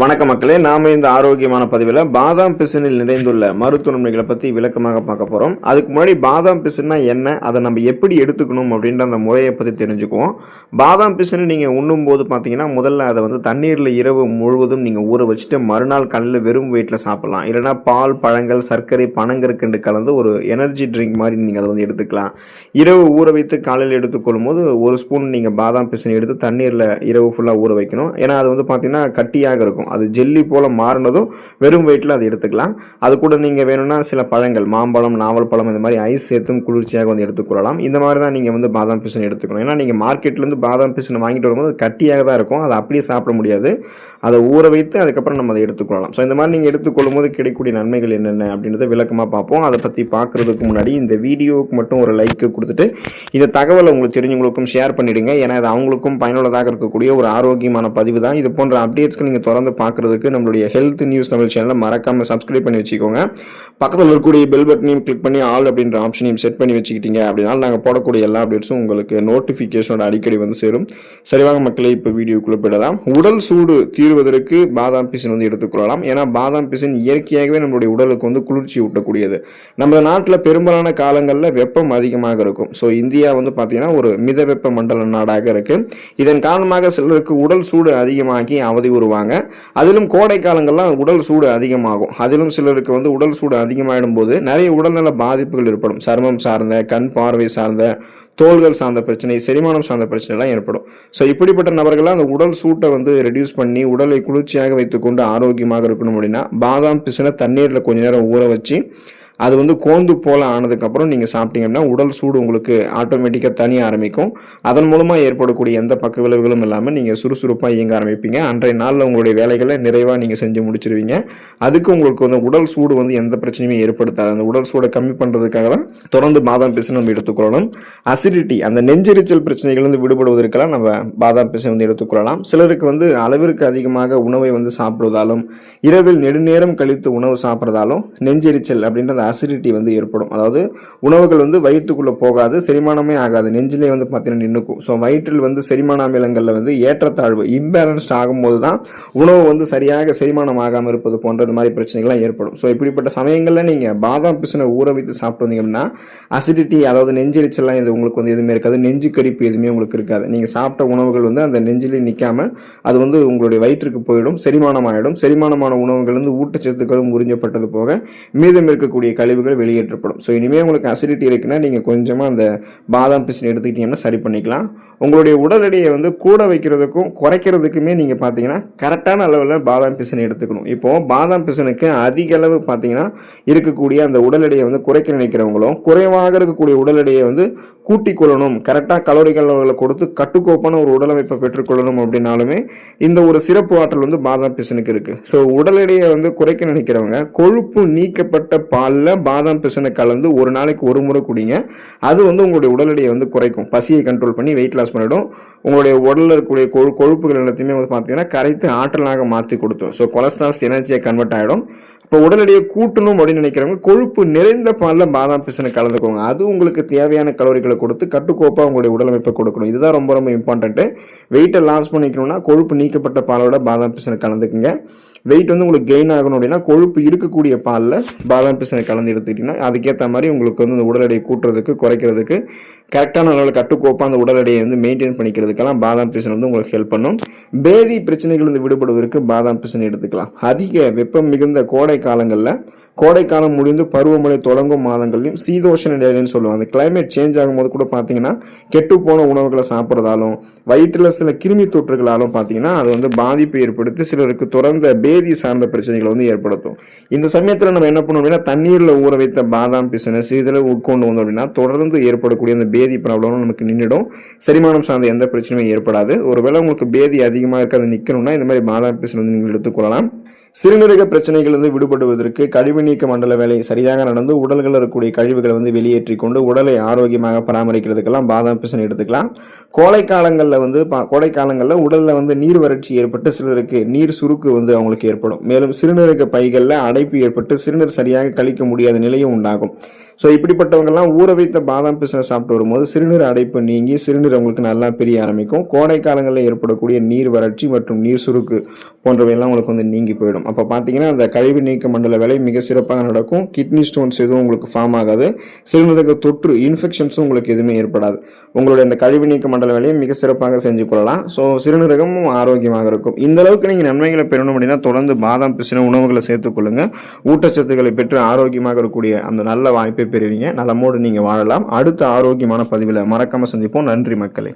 வணக்க மக்களே நாம இந்த ஆரோக்கியமான பதிவில் பாதாம் பிசினில் நிறைந்துள்ள மருத்துவ நன்மைகளை பற்றி விளக்கமாக பார்க்க போகிறோம் அதுக்கு முன்னாடி பாதாம் பிசின்னா என்ன அதை நம்ம எப்படி எடுத்துக்கணும் அப்படின்ற அந்த முறையை பற்றி தெரிஞ்சுக்குவோம். பாதாம் பிசினு நீங்கள் உண்ணும் போது பார்த்தீங்கன்னா முதல்ல அதை வந்து தண்ணீரில் இரவு முழுவதும் நீங்கள் ஊற வச்சுட்டு மறுநாள் காலையில் வெறும் வெயிட்டில் சாப்பிடலாம். இல்லைன்னா பால் பழங்கள் சர்க்கரை பனங்கற்கண்டு கலந்து ஒரு எனர்ஜி ட்ரிங்க் மாதிரி நீங்கள் அதை வந்து எடுத்துக்கலாம். இரவு ஊற வைத்து காலையில் எடுத்துக்கொள்ளும் போது ஒரு ஸ்பூன் நீங்கள் பாதாம் பிசினி எடுத்து தண்ணீரில் இரவு ஃபுல்லாக ஊற வைக்கணும். ஏன்னா அது வந்து பார்த்தீங்கன்னா கட்டியாக இருக்கும். அது ஜெல்லி போல் மாறினதும் வெறும் வெயிட்டில் அதை எடுத்துக்கலாம். அது கூட நீங்கள் வேணும்னா சில பழங்கள் மாம்பழம் நாவல் பழம் இந்த மாதிரி ஐஸ் சேர்த்தும் குளிர்ச்சியாக வந்து எடுத்துக்கொள்ளலாம் இந்த மாதிரி தான் நீங்கள் வந்து பாதாம் பிசின் எடுத்துக்கணும். ஏன்னா நீங்கள் மார்க்கெட்லேருந்து பாதாம் பிசின் வாங்கிட்டு வரும்போது கட்டியாக தான் இருக்கும். அதை அப்படியே சாப்பிட முடியாது. அதை ஊற வைத்து அதுக்கப்புறம் நம்ம அதை எடுத்துக்கொள்ளலாம் ஸோ இந்த மாதிரி நீங்கள் எடுத்துக்கொள்ளும் போது கிடைக்கக்கூடிய நன்மைகள் என்னென்ன அப்படின்றத விளக்கமாக பார்ப்போம். அதை பற்றி பார்க்குறதுக்கு முன்னாடி இந்த வீடியோவுக்கு மட்டும் ஒரு லைக்கு கொடுத்துட்டு இந்த தகவலை உங்களுக்கு தெரிஞ்சவங்களுக்கும் ஷேர் பண்ணிவிடுங்க ஏன்னா இது அவங்களுக்கும் பயனுள்ளதாக இருக்கக்கூடிய ஒரு ஆரோக்கியமான பதிவு தான். இது போன்ற அப்டேட்ஸ்க்கு நீங்கள் தொடர்ந்து பார்க்குறதுக்கு நம்மளுடைய ஹெல்த் நியூஸ் தமிழ் சேனலை மறக்காமல் சப்ஸ்கிரைப் பண்ணி வச்சுக்கோங்க. பக்கத்தில் இருக்கக்கூடிய பெல் பட்டனையும் கிளிக் பண்ணி ஆல் அப்படின்ற ஆப்ஷனையும் செட் பண்ணி வச்சுக்கிட்டீங்க அப்படின்னா நாங்கள் போடக்கூடிய எல்லா அப்டேட்ஸும் உங்களுக்கு நோட்டிஃபிகேஷனோட அடிக்கடி வந்து சேரும். சரிவாக மக்களை இப்போ வீடியோக்குள்ளே போயிடலாம். உடல் சூடு தீர்வதற்கு பாதாம் பிசின் வந்து எடுத்துக்கொள்ளலாம் ஏன்னா பாதாம் பிசின் இயற்கையாகவே நம்மளுடைய உடலுக்கு வந்து குளிர்ச்சி ஊட்டக்கூடியது. நம்ம நாட்டில் பெரும்பாலான காலங்களில் வெப்பம் அதிகமாக இருக்கும். ஸோ இந்தியா வந்து பார்த்தீங்கன்னா ஒரு மித வெப்ப மண்டல நாடாக இருக்குது இதன் காரணமாக சிலருக்கு உடல் சூடு அதிகமாகி அவதி உருவாங்க. அதிலும் கோடை காலங்கள்லாம் உடல் சூடு அதிகமாகும். அதிலும் சிலருக்கு வந்து உடல் சூடு அதிகமாகிடும் போது நிறைய உடல்நல பாதிப்புகள் ஏற்படும். சருமம் சார்ந்த கண் பார்வை சார்ந்த தோள்கள் சார்ந்த பிரச்சனை செரிமானம் சார்ந்த பிரச்சனைலாம் ஏற்படும். ஸோ இப்படிப்பட்ட நபர்கள்லாம் அந்த உடல் சூட்டை வந்து ரெடியூஸ் பண்ணி உடலை குளிர்ச்சியாக வைத்துக்கொண்டு ஆரோக்கியமாக இருக்கணும் அப்படின்னா பாதாம் பிசினை தண்ணீரில் கொஞ்ச நேரம் ஊற வச்சு அது வந்து கோந்து போல ஆனதுக்கப்புறம் நீங்கள் சாப்பிட்டீங்கன்னா உடல் சூடு உங்களுக்கு ஆட்டோமேட்டிக்காக தனிய ஆரம்பிக்கும். அதன் மூலமாக ஏற்படக்கூடிய எந்த பக்க விளைவுகளும் இல்லாமல் நீங்கள் சுறுசுறுப்பாக இயங்க ஆரம்பிப்பீங்க. அன்றைய நாளில் உங்களுடைய வேலைகளை நிறைவாக நீங்கள் செஞ்சு முடிச்சிருவீங்க. அதுக்கு உங்களுக்கு வந்து உடல் சூடு வந்து எந்த பிரச்சனையுமே ஏற்படுத்தாது. அந்த உடல் சூடை கம்மி பண்ணுறதுக்காக தான் தொடர்ந்து பாதாம் பிசு நம்ம எடுத்துக்கொள்ளணும். அசிடிட்டி அந்த நெஞ்செரிச்சல் பிரச்சனைகள் வந்து விடுபடுவதற்கெல்லாம் நம்ம பாதாம் பிசை வந்து எடுத்துக்கொள்ளலாம். சிலருக்கு வந்து அளவிற்கு அதிகமாக உணவை வந்து சாப்பிடுவதாலும் இரவில் நெடுநேரம் கழித்து உணவு சாப்பிட்றதாலும் நெஞ்செரிச்சல் அப்படின்றது அசிடிட்டி வந்து ஏற்படும். அதாவது உணவுகள் வந்து வயிற்றுக்குள்ளே போகாது செரிமானமே ஆகாது. நெஞ்சிலே வந்து பார்த்தீங்கன்னா நின்றுக்கும் ஸோ வயிற்றில் வந்து செரிமான அமிலங்களில் வந்து ஏற்றத்தாழ்வு இம்பேலன்ஸ்ட் ஆகும்போது தான் உணவு வந்து சரியாக செரிமானம் ஆகாமல் இருப்பது போன்ற இந்த மாதிரி பிரச்சனைகள்லாம் ஏற்படும். ஸோ இப்படிப்பட்ட சமயங்களில் நீங்கள் பாதாம் பிசினை ஊற வைத்து சாப்பிட்டு வந்தீங்கன்னா அசிடிட்டி அதாவது நெஞ்செரிச்சல்லாம் இது உங்களுக்கு வந்து எதுவுமே இருக்காது. நெஞ்சு கரிப்பு எதுவுமே உங்களுக்கு இருக்காது. நீங்கள் சாப்பிட்ட உணவுகள் வந்து அந்த நெஞ்சிலே நிற்காமல் அது வந்து உங்களுடைய வயிற்றுக்கு போயிடும் செரிமானம் ஆகிடும் செரிமானமான உணவுகள் வந்து ஊட்டச்சத்துக்களும் உறிஞ்சப்பட்டது போக மீதம் இருக்கக்கூடிய கழிவுகள் வெளியேற்றப்படும். ஸோ இனிமேல் உங்களுக்கு அசிடிட்டி இருக்குன்னா நீங்கள் கொஞ்சமாக அந்த பாதாம் பிசின் எடுத்துக்கிட்டிங்கன்னா சரி பண்ணிக்கலாம். உங்களுடைய உடல் எடையை வந்து கூட வைக்கிறதுக்கும் குறைக்கிறதுக்குமே நீங்கள் பார்த்தீங்கன்னா கரெக்டான அளவில் பாதாம் பிசினை எடுத்துக்கணும். இப்போது பாதாம் பிசினுக்கு அதிக அளவு பார்த்தீங்கன்னா இருக்கக்கூடிய அந்த உடல் எடையை வந்து குறைக்க நினைக்கிறவங்களும் குறைவாக இருக்கக்கூடிய உடல் எடையை வந்து கூட்டிக் கொள்ளணும். கரெக்டாக கலோரிகள் அளவுகளை கொடுத்து கட்டுக்கோப்பான ஒரு உடலமைப்பை பெற்றுக்கொள்ளணும் அப்படின்னாலுமே இந்த ஒரு சிறப்பு ஆற்றல் வந்து பாதாம் பிசினுக்கு இருக்குது ஸோ உடல் எடையை வந்து குறைக்க நினைக்கிறவங்க கொழுப்பு நீக்கப்பட்ட பாலில் பாதாம் பிசினை கலந்து ஒரு நாளைக்கு ஒரு முறை குடிங்க. அது வந்து உங்களுடைய உடல் எடையை வந்து குறைக்கும். பசியை கண்ட்ரோல் பண்ணி வெயிட் லாஸ் பண்ணிடும். உங்களுடைய உடலில் இருக்கக்கூடிய கொழு கொழுப்புகள் எல்லாத்தையுமே வந்து பார்த்தீங்கன்னா கரைத்து ஆற்றலாக மாற்றி கொடுத்துரும். ஸோ கொலஸ்ட்ரால்ஸ் எனர்ஜியை கன்வெர்ட் ஆகிடும் இப்போ உடல் எடையை கூட்டணும் அப்படின்னு நினைக்கிறவங்க கொழுப்பு நிறைந்த பாலில் பாதாம் பிசினை கலந்துக்கோங்க. அது உங்களுக்கு தேவையான கலோரிகளை கொடுத்து கட்டுக்கோப்பாக உங்களுடைய உடலமைப்பை கொடுக்கணும். இதுதான் ரொம்ப ரொம்ப இம்பார்ட்டன்ட்டு வெயிட்டை லாஸ் பண்ணிக்கணும்னா கொழுப்பு நீக்கப்பட்ட பாலோட பாதாம் பிசினை கலந்துக்குங்க. வெயிட் வந்து உங்களுக்கு கெயின் ஆகணும் அப்படின்னா கொழுப்பு இருக்கக்கூடிய பாலில் பாதாம் பிசினை கலந்து எடுத்துக்கிட்டிங்கன்னா அதுக்கேற்ற மாதிரி உங்களுக்கு வந்து இந்த உடல் எடையை கூட்டுறதுக்கு குறைக்கிறதுக்கு கரெக்டான அளவில் கட்டுக்கோப்பாக அந்த உடல் எடையை வந்து மெயின்டைன் பண்ணிக்கிறதுக்கெல்லாம் பாதாம் பிசின் வந்து உங்களுக்கு ஹெல்ப் பண்ணும். பேதி பிரச்சனைகள் வந்து விடுபடுவதற்கு பாதாம் பிசின் எடுத்துக்கலாம். அதிக வெப்பம் மிகுந்த கோடை காலங்களில் கோடைக்காலம் முடிந்து பருவமழை தொடங்கும் மாதங்களையும் சீதோஷண நிலைன்னு சொல்லுவாங்க. அந்த கிளைமேட் சேஞ்ச் ஆகும்போது கூட பார்த்தீங்கன்னா கெட்டு போன உணவுகளை சாப்பிட்றதாலும் வயிற்றில் சில கிருமி தொற்றுகளாலும் பார்த்தீங்கன்னா அது வந்து பாதிப்பை ஏற்படுத்தி சிலருக்கு தொடர்ந்த பேதி சார்ந்த பிரச்சனைகளை வந்து ஏற்படுத்தும். இந்த சமயத்தில் நம்ம என்ன பண்ணோம் அப்படின்னா தண்ணீரில் ஊற வைத்த பாதாம் பிசினை சிறிதளவு உட்கொண்டு வந்தோம் அப்படின்னா தொடர்ந்து ஏற்படக்கூடிய அந்த பேதி ப்ராப்ளம் நமக்கு நின்றுடும் செரிமானம் சார்ந்த எந்த பிரச்சனையும் ஏற்படாது. ஒருவேளை உங்களுக்கு பேதி அதிகமாக இருக்கிறது நிற்கணும்னா இந்த மாதிரி பாதாம் பிசினை வந்து நீங்கள் எடுத்துக்கொள்ளலாம். சிறுநீரக பிரச்சனைகள் வந்து விடுபடுவதற்கு கழிவு நீக்க மண்டல வேலை சரியாக நடந்து உடல்களில் இருக்கக்கூடிய கழிவுகளை வந்து வெளியேற்றி கொண்டு உடலை ஆரோக்கியமாக பராமரிக்கிறதுக்கெல்லாம் பாதாம் பிசன் எடுத்துக்கலாம். கோடை காலங்களில் வந்து பா கோடை காலங்களில் உடலில் வந்து நீர் வறட்சி ஏற்பட்டு சிலருக்கு நீர் சுருக்கு வந்து அவங்களுக்கு ஏற்படும். மேலும் சிறுநீரக பைகளில் அடைப்பு ஏற்பட்டு சிறுநீர் சரியாக கழிக்க முடியாத நிலையும் உண்டாகும். ஸோ இப்படிப்பட்டவங்கெல்லாம் ஊற வைத்த பாதாம் பிசினை சாப்பிட்டு வரும்போது சிறுநீர் அடைப்பு நீங்கி சிறுநீர் உங்களுக்கு நல்லா பிரிய ஆரம்பிக்கும். கோடை காலங்களில் ஏற்படக்கூடிய நீர் வறட்சி மற்றும் நீர் சுருக்கு போன்றவையெல்லாம் உங்களுக்கு வந்து நீங்கி போயிடும். அப்போ பார்த்தீங்கன்னா அந்த கழிவு நீக்க மண்டல வேலை மிக சிறப்பாக நடக்கும். கிட்னி ஸ்டோன்ஸ் எதுவும் உங்களுக்கு ஃபார்ம் ஆகாது. சிறுநீரக தொற்று இன்ஃபெக்ஷன்ஸும் உங்களுக்கு எதுவுமே ஏற்படாது. உங்களுடைய அந்த கழிவு நீக்க மண்டல வேலையை மிக சிறப்பாக செஞ்சு கொள்ளலாம். ஸோ சிறுநீரகமும் ஆரோக்கியமாக இருக்கும். இந்த அளவுக்கு நீங்கள் நன்மைகளை பெறணும் அப்படின்னா தொடர்ந்து பாதாம் பிசின உணவுகளை சேர்த்துக்கொள்ளுங்க ஊட்டச்சத்துக்களை பெற்று ஆரோக்கியமாக இருக்கக்கூடிய அந்த நல்ல வாய்ப்பை பெறுவீங்க. நலமோடு நீங்கள் வாழலாம். அடுத்த ஆரோக்கியமான பதிவில் மறக்காமல் சந்திப்போம். நன்றி மக்களே.